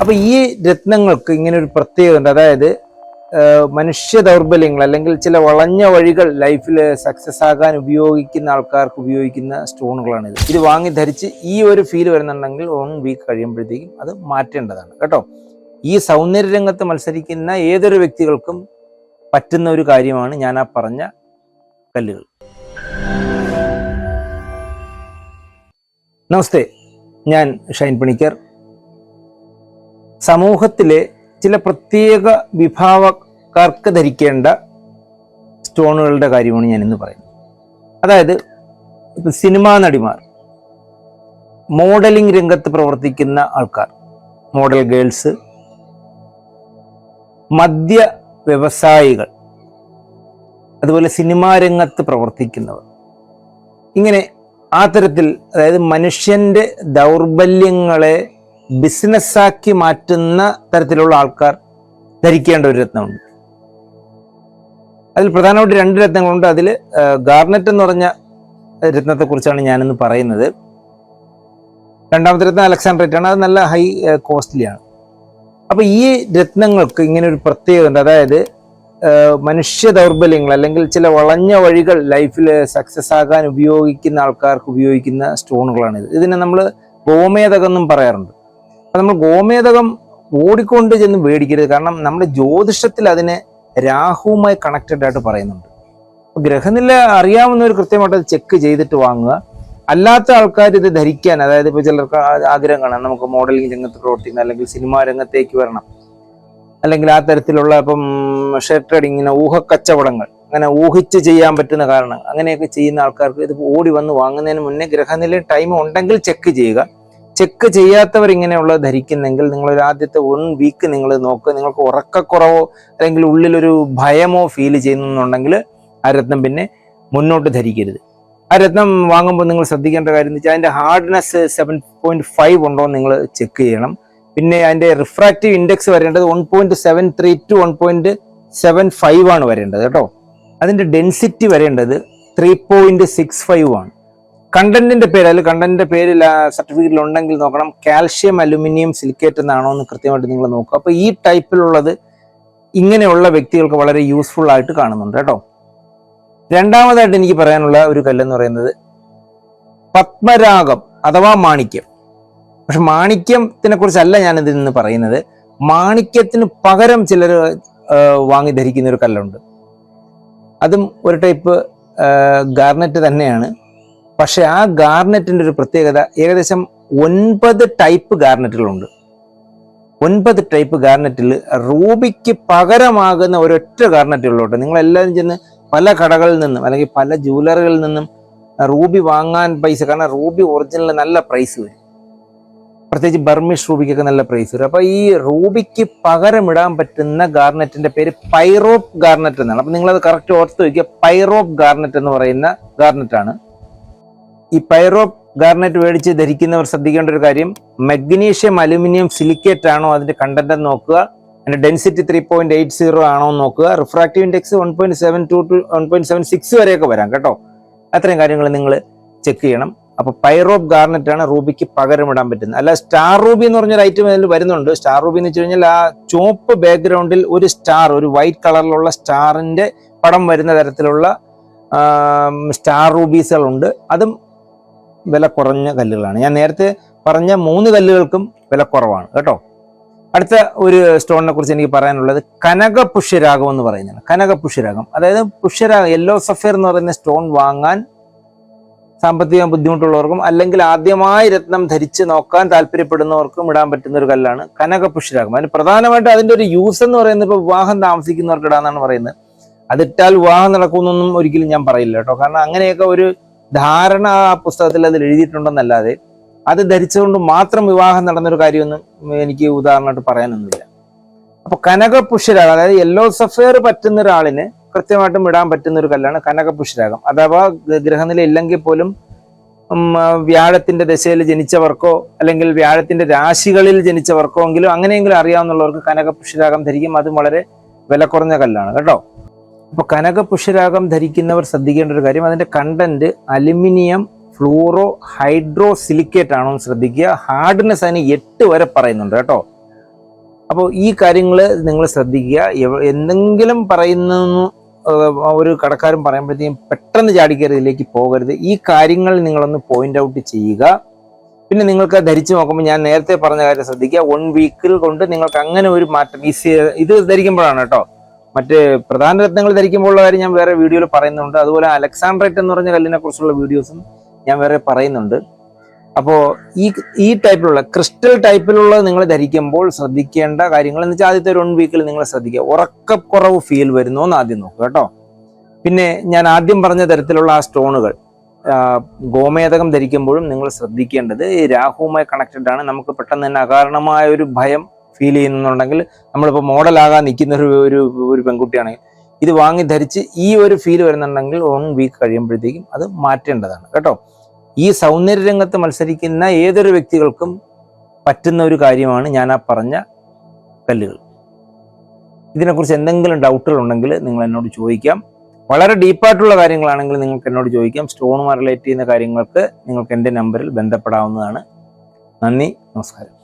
അപ്പൊ ഈ രത്നങ്ങൾക്ക് ഇങ്ങനെ ഒരു പ്രത്യേകത ഉണ്ട്. അതായത് മനുഷ്യ ദൗർബല്യങ്ങൾ അല്ലെങ്കിൽ ചില വളഞ്ഞ വഴികൾ ലൈഫിൽ സക്സസ് ആകാൻ ഉപയോഗിക്കുന്ന ആൾക്കാർക്ക് ഉപയോഗിക്കുന്ന സ്റ്റോണുകളാണ് ഇത് ഇത് വാങ്ങി ധരിച്ച് ഈ ഒരു ഫീൽ വരുന്നുണ്ടെങ്കിൽ വൺ വീക്ക് കഴിയുമ്പോഴത്തേക്കും അത് മാറ്റേണ്ടതാണ്. കേട്ടോ? ഈ സൗന്ദര്യ രംഗത്ത് മത്സരിക്കുന്ന ഏതൊരു വ്യക്തികൾക്കും പറ്റുന്ന ഒരു കാര്യമാണ് ഞാൻ ആ പറഞ്ഞ കല്ലുകൾ. നമസ്തേ ഞാൻ ഷൈൻ പണിക്കർ. സമൂഹത്തിലെ ചില പ്രത്യേക വിഭാവക്കാർക്ക് ധരിക്കേണ്ട സ്റ്റോണുകളുടെ കാര്യമാണ് ഞാൻ ഇന്ന് പറയുന്നത്. അതായത് ഇപ്പം സിനിമാ നടിമാർ മോഡലിംഗ് രംഗത്ത് പ്രവർത്തിക്കുന്ന ആൾക്കാർ മോഡൽ ഗേൾസ് മദ്യ വ്യവസായികൾ അതുപോലെ സിനിമാ രംഗത്ത് പ്രവർത്തിക്കുന്നവർ. ഇങ്ങനെ ആ തരത്തിൽ അതായത് മനുഷ്യന്റെ ദൗർബല്യങ്ങളെ ബിസിനസ്സാക്കി മാറ്റുന്ന തരത്തിലുള്ള ആൾക്കാർ ധരിക്കേണ്ട ഒരു രത്നമുണ്ട്. അതിൽ പ്രധാനമായിട്ട് രണ്ട് രത്നങ്ങളുണ്ട്. അതിൽ ഗാർനറ്റ് എന്ന് പറഞ്ഞ രത്നത്തെ കുറിച്ചാണ് ഞാനിന്ന് പറയുന്നത്. രണ്ടാമത്തെ രത്നം അലക്സാണ്ടറേറ്റ് ആണ് അത് നല്ല ഹൈ കോസ്റ്റ്ലിയാണ്. അപ്പൊ ഈ രത്നങ്ങൾക്ക് ഇങ്ങനെ ഒരു പ്രത്യേകത ഉണ്ട്. അതായത് മനുഷ്യ ദൗർബല്യങ്ങൾ അല്ലെങ്കിൽ ചില വളഞ്ഞ വഴികൾ ലൈഫിൽ സക്സസ് ആകാൻ ഉപയോഗിക്കുന്ന ആൾക്കാർക്ക് ഉപയോഗിക്കുന്ന സ്റ്റോണുകളാണിത്. ഇതിനെ നമ്മൾ ഗോമേതകം എന്നും പറയാറുണ്ട്. അപ്പൊ നമ്മൾ ഗോമേതകം ഓടിക്കൊണ്ട് ചെന്ന് മേടിക്കരുത്. കാരണം നമ്മുടെ ജ്യോതിഷത്തിൽ അതിനെ രാഹുവുമായി കണക്റ്റഡ് ആയിട്ട് പറയുന്നുണ്ട്. ഗ്രഹനില അറിയാവുന്നവർ കൃത്യമായിട്ട് അത് ചെക്ക് ചെയ്തിട്ട് വാങ്ങുക. അല്ലാത്ത ആൾക്കാർ ഇത് ധരിക്കാൻ അതായത് ഇപ്പൊ ചിലർക്ക് ആഗ്രഹം കാണാം നമുക്ക് മോഡലിംഗ് രംഗത്ത് പ്രവർത്തിക്കുന്ന അല്ലെങ്കിൽ സിനിമാ രംഗത്തേക്ക് വരണം. അല്ലെങ്കിൽ ആ തരത്തിലുള്ള ഇപ്പം ഷെയർ ട്രേഡിംഗ് ഇങ്ങനെ ഊഹക്കച്ചവടങ്ങൾ അങ്ങനെ ഊഹിച്ച് ചെയ്യാൻ പറ്റുന്ന കാരണം അങ്ങനെയൊക്കെ ചെയ്യുന്ന ആൾക്കാർക്ക് ഇത് ഓടി വന്ന് വാങ്ങുന്നതിന് മുന്നേ ഗ്രഹനില ടൈം ഉണ്ടെങ്കിൽ ചെക്ക് ചെയ്യുക. ചെക്ക് ചെയ്യാത്തവർ ഇങ്ങനെയുള്ള ധരിക്കുന്നെങ്കിൽ നിങ്ങൾ ഒരു ആദ്യത്തെ വൺ വീക്ക് നിങ്ങൾ നോക്കുക നിങ്ങൾക്ക് ഉറക്കക്കുറവോ അല്ലെങ്കിൽ ഉള്ളിലൊരു ഭയമോ ഫീൽ ചെയ്യുന്നുണ്ടെങ്കിൽ ആ രത്നം പിന്നെ മുന്നോട്ട് ധരിക്കരുത്. ആ രത്നം വാങ്ങുമ്പോൾ നിങ്ങൾ ശ്രദ്ധിക്കേണ്ട കാര്യം എന്ന് വെച്ചാൽ അതിന്റെ ഹാർഡ്നെസ് സെവൻ പോയിന്റ് ഫൈവ് ഉണ്ടോ നിങ്ങൾ ചെക്ക് ചെയ്യണം. പിന്നെ അതിന്റെ റിഫ്രാക്റ്റീവ് ഇൻഡെക്സ് വരേണ്ടത് one point seven three two one point seven five ആണ് വരേണ്ടത് കേട്ടോ. അതിന്റെ ഡെൻസിറ്റി വരേണ്ടത് ത്രീ പോയിന്റ് സിക്സ് ഫൈവ് ആണ്. കണ്ടന്റിന്റെ പേര് അതിൽ കണ്ടന്റിന്റെ പേര് സർട്ടിഫിക്കറ്റിൽ ഉണ്ടെങ്കിൽ നോക്കണം. കാൽഷ്യം അലുമിനിയം സിലിക്കേറ്റ് എന്നാണോ എന്ന് കൃത്യമായിട്ട് നിങ്ങൾ നോക്കുക. അപ്പൊ ഈ ടൈപ്പിലുള്ളത് ഇങ്ങനെയുള്ള വ്യക്തികൾക്ക് വളരെ യൂസ്ഫുൾ ആയിട്ട് കാണുന്നുണ്ട് കേട്ടോ. രണ്ടാമതായിട്ട് എനിക്ക് പറയാനുള്ള ഒരു കല്ലെന്ന് പറയുന്നത് പത്മരാഗം അഥവാ മാണിക്യം. പക്ഷെ മാണിക്യത്തിനെ കുറിച്ചല്ല ഞാൻ ഇതിൽ നിന്ന് പറയുന്നത്. മാണിക്യത്തിന് പകരം ചിലർ വാങ്ങി ധരിക്കുന്ന ഒരു കല്ലുണ്ട്. അതും ഒരു ടൈപ്പ് ഗാർനെറ്റ് തന്നെയാണ്. പക്ഷെ ആ ഗാർനെറ്റിന്റെ ഒരു പ്രത്യേകത ഏകദേശം ഒൻപത് ടൈപ്പ് ഗാർനെറ്റുകളുണ്ട്. ഒൻപത് ടൈപ്പ് ഗാർനെറ്റിൽ റൂബിക്ക് പകരമാകുന്ന ഒരൊറ്റ ഗാർനെറ്റുകളിലോട്ട് നിങ്ങളെല്ലാവരും ചെന്ന് പല കടകളിൽ നിന്നും അല്ലെങ്കിൽ പല ജ്വല്ലറികളിൽ നിന്നും റൂബി വാങ്ങാൻ പൈസ കാരണം റൂബി ഒറിജിനൽ നല്ല പ്രൈസ് വരും. പ്രത്യേകിച്ച് ബർമിഷ് റൂബിക്കൊക്കെ നല്ല പ്രൈസ് വരും. അപ്പോൾ ഈ റൂബിക്ക് പകരമിടാൻ പറ്റുന്ന ഗാർനെറ്റിന്റെ പേര് പൈറോപ്പ് ഗാർനെറ്റ് എന്നാണ്. അപ്പം നിങ്ങളത് കറക്റ്റ് ഓർത്ത് വയ്ക്കുക. പൈറോപ്പ് ഗാർനെറ്റ് എന്ന് പറയുന്ന ഗാർനറ്റ് ആണ് ഈ പൈറോ ഗാർനെറ്റ് മേടിച്ച് ധരിക്കുന്നവർ ശ്രദ്ധിക്കേണ്ട ഒരു കാര്യം മഗ്നീഷ്യം അലുമിനിയം സിലിക്കേറ്റ് ആണോ അതിന്റെ കണ്ടന്റ് നോക്കുക. അതിന്റെ density three point eight zero ആണോ എന്ന് നോക്കുക. Refractive index one point seven two two one point seven six വരെയൊക്കെ വരാം കേട്ടോ. അത്രയും കാര്യങ്ങൾ നിങ്ങൾ ചെക്ക് ചെയ്യണം. അപ്പൊ പൈറോപ്പ് ഗാർണറ്റ് ആണ് റൂബിക്ക് പകരം ഇടാൻ പറ്റുന്നത്. അല്ല സ്റ്റാർ റൂബി എന്ന് പറഞ്ഞൊരു ഐറ്റം അതിൽ വരുന്നുണ്ട്. സ്റ്റാർ റൂബി എന്ന് വെച്ച് കഴിഞ്ഞാൽ ആ ചുവപ്പ് ബാക്ക്ഗ്രൗണ്ടിൽ ഒരു സ്റ്റാർ ഒരു വൈറ്റ് കളറിലുള്ള സ്റ്റാറിന്റെ പടം വരുന്ന തരത്തിലുള്ള സ്റ്റാർ റൂബീസുകളുണ്ട് അതും വില കുറഞ്ഞ കല്ലുകളാണ്. ഞാൻ നേരത്തെ പറഞ്ഞ മൂന്ന് കല്ലുകൾക്കും വില കുറവാണ്. കേട്ടോ? അടുത്ത ഒരു സ്റ്റോണിനെ കുറിച്ച് എനിക്ക് പറയാനുള്ളത് കനക പുഷ്യരാഗം എന്ന് പറയുന്നതാണ്. കനക പുഷ്യരാഗം അതായത് പുഷ്യരാഗം യെല്ലോ സഫയർ എന്ന് പറയുന്ന സ്റ്റോൺ വാങ്ങാൻ സാമ്പത്തിക ബുദ്ധിമുട്ടുള്ളവർക്കും അല്ലെങ്കിൽ ആദ്യമായി രത്നം ധരിച്ച് നോക്കാൻ താല്പര്യപ്പെടുന്നവർക്കും ഇടാൻ പറ്റുന്ന ഒരു കല്ലാണ് കനക പുഷ്യരാഗം അതിന് പ്രധാനമായിട്ട് അതിന്റെ ഒരു യൂസ് എന്ന് പറയുന്നത് ഇപ്പോൾ വിവാഹം താമസിക്കുന്നവർക്ക് ഇടാന്നാണ് പറയുന്നത്. അതിട്ടാൽ വിവാഹം നടക്കുമെന്നൊന്നും ഒരിക്കലും ഞാൻ പറയില്ല കേട്ടോ. കാരണം അങ്ങനെയൊക്കെ ഒരു ധാരണ ആ പുസ്തകത്തിൽ അതിൽ എഴുതിയിട്ടുണ്ടെന്നല്ലാതെ അത് ധരിച്ചുകൊണ്ട് മാത്രം വിവാഹം നടന്നൊരു കാര്യമൊന്നും എനിക്ക് ഉദാഹരണമായിട്ട് പറയാനൊന്നുമില്ല. അപ്പൊ കനക പുഷ്യരാഗം അതായത് യെല്ലോ സഫയർ പറ്റുന്ന ഒരാളിന് കൃത്യമായിട്ടും ഇടാൻ പറ്റുന്ന ഒരു കല്ലാണ് കനക പുഷ്യരാഗം അഥവാ ഗ്രഹനില ഇല്ലെങ്കിൽ പോലും വ്യാഴത്തിന്റെ ദശയിൽ ജനിച്ചവർക്കോ അല്ലെങ്കിൽ വ്യാഴത്തിന്റെ രാശികളിൽ ജനിച്ചവർക്കോ എങ്കിലും അങ്ങനെയെങ്കിലും അറിയാവുന്നവർക്ക് കനക പുഷ്യരാഗം ധരിക്കും. അതും വളരെ വില കുറഞ്ഞ കല്ലാണ്. കേട്ടോ? അപ്പൊ കനക പുഷ്യരാഗം ധരിക്കുന്നവർ ശ്രദ്ധിക്കേണ്ട ഒരു കാര്യം അതിന്റെ content aluminium fluoro hydro silicate ആണോ എന്ന് ശ്രദ്ധിക്കുക. ഹാർഡ്നെസ് അതിന് എട്ട് വരെ പറയുന്നുണ്ട് കേട്ടോ. അപ്പോൾ ഈ കാര്യങ്ങൾ നിങ്ങൾ ശ്രദ്ധിക്കുക. എന്തെങ്കിലും പറയുന്ന ഒരു കടക്കാരൻ പറയുമ്പോഴത്തേക്കും പെട്ടെന്ന് ചാടിക്കയറി ഇതിലേക്ക് പോകരുത്. ഈ കാര്യങ്ങൾ നിങ്ങളൊന്ന് പോയിന്റ് ഔട്ട് ചെയ്യുക. പിന്നെ നിങ്ങൾക്ക് ധരിച്ചു നോക്കുമ്പോൾ ഞാൻ നേരത്തെ പറഞ്ഞ കാര്യം ശ്രദ്ധിക്കുക. വൺ വീക്കിൽ കൊണ്ട് നിങ്ങൾക്ക് അങ്ങനെ ഒരു മാറ്റം ഈ ഇത് ധരിക്കുമ്പോഴാണ് കേട്ടോ. മറ്റ് പ്രധാന രത്നങ്ങൾ ധരിക്കുമ്പോഴുള്ള കാര്യം ഞാൻ വേറെ വീഡിയോയിൽ പറയുന്നുണ്ട്. അതുപോലെ അലക്സാണ്ട്രേറ്റ് എന്ന് പറഞ്ഞ കല്ലിനെ കുറിച്ചുള്ള വീഡിയോസും ഞാൻ വേറെ പറയുന്നുണ്ട്. അപ്പോൾ ഈ ഈ ടൈപ്പിലുള്ള ക്രിസ്റ്റൽ ടൈപ്പിലുള്ള നിങ്ങൾ ധരിക്കുമ്പോൾ ശ്രദ്ധിക്കേണ്ട കാര്യങ്ങൾ എന്ന് വെച്ചാൽ ആദ്യത്തെ ഒരു വൺ വീക്കിൽ നിങ്ങൾ ശ്രദ്ധിക്കുക. ഉറക്കക്കുറവ് ഫീൽ വരുന്നു എന്ന് ആദ്യം നോക്കുക കേട്ടോ. പിന്നെ ഞാൻ ആദ്യം പറഞ്ഞ തരത്തിലുള്ള ആ സ്റ്റോണുകൾ ഗോമേതകം ധരിക്കുമ്പോഴും നിങ്ങൾ ശ്രദ്ധിക്കേണ്ടത് രാഹുവുമായി കണക്റ്റഡ് ആണ്. നമുക്ക് പെട്ടെന്ന് തന്നെ അകാരണമായ ഒരു ഭയം ഫീൽ ചെയ്യുന്നുണ്ടെങ്കിൽ നമ്മളിപ്പോൾ മോഡലാകാൻ നിൽക്കുന്ന ഒരു ഒരു ഒരു പെൺകുട്ടിയാണെങ്കിൽ ഇത് വാങ്ങി ധരിച്ച് ഈ ഒരു ഫീൽ വരുന്നുണ്ടെങ്കിൽ വൺ വീക്ക് കഴിയുമ്പോഴത്തേക്കും അത് മാറ്റേണ്ടതാണ് കേട്ടോ? ഈ സൗന്ദര്യ രംഗത്ത് മത്സരിക്കുന്ന ഏതൊരു വ്യക്തികൾക്കും പറ്റുന്ന ഒരു കാര്യമാണ് ഞാൻ ആ പറഞ്ഞ കല്ലുകൾ. ഇതിനെക്കുറിച്ച് എന്തെങ്കിലും ഡൗട്ടുകൾ ഉണ്ടെങ്കിൽ നിങ്ങൾ എന്നോട് ചോദിക്കാം. വളരെ ഡീപ്പായിട്ടുള്ള കാര്യങ്ങളാണെങ്കിൽ നിങ്ങൾക്ക് എന്നോട് ചോദിക്കാം. സ്റ്റോണുമായി റിലേറ്റ് ചെയ്യുന്ന കാര്യങ്ങൾക്ക് നിങ്ങൾക്ക് എന്റെ നമ്പറിൽ ബന്ധപ്പെടാവുന്നതാണ്. നന്ദി നമസ്കാരം.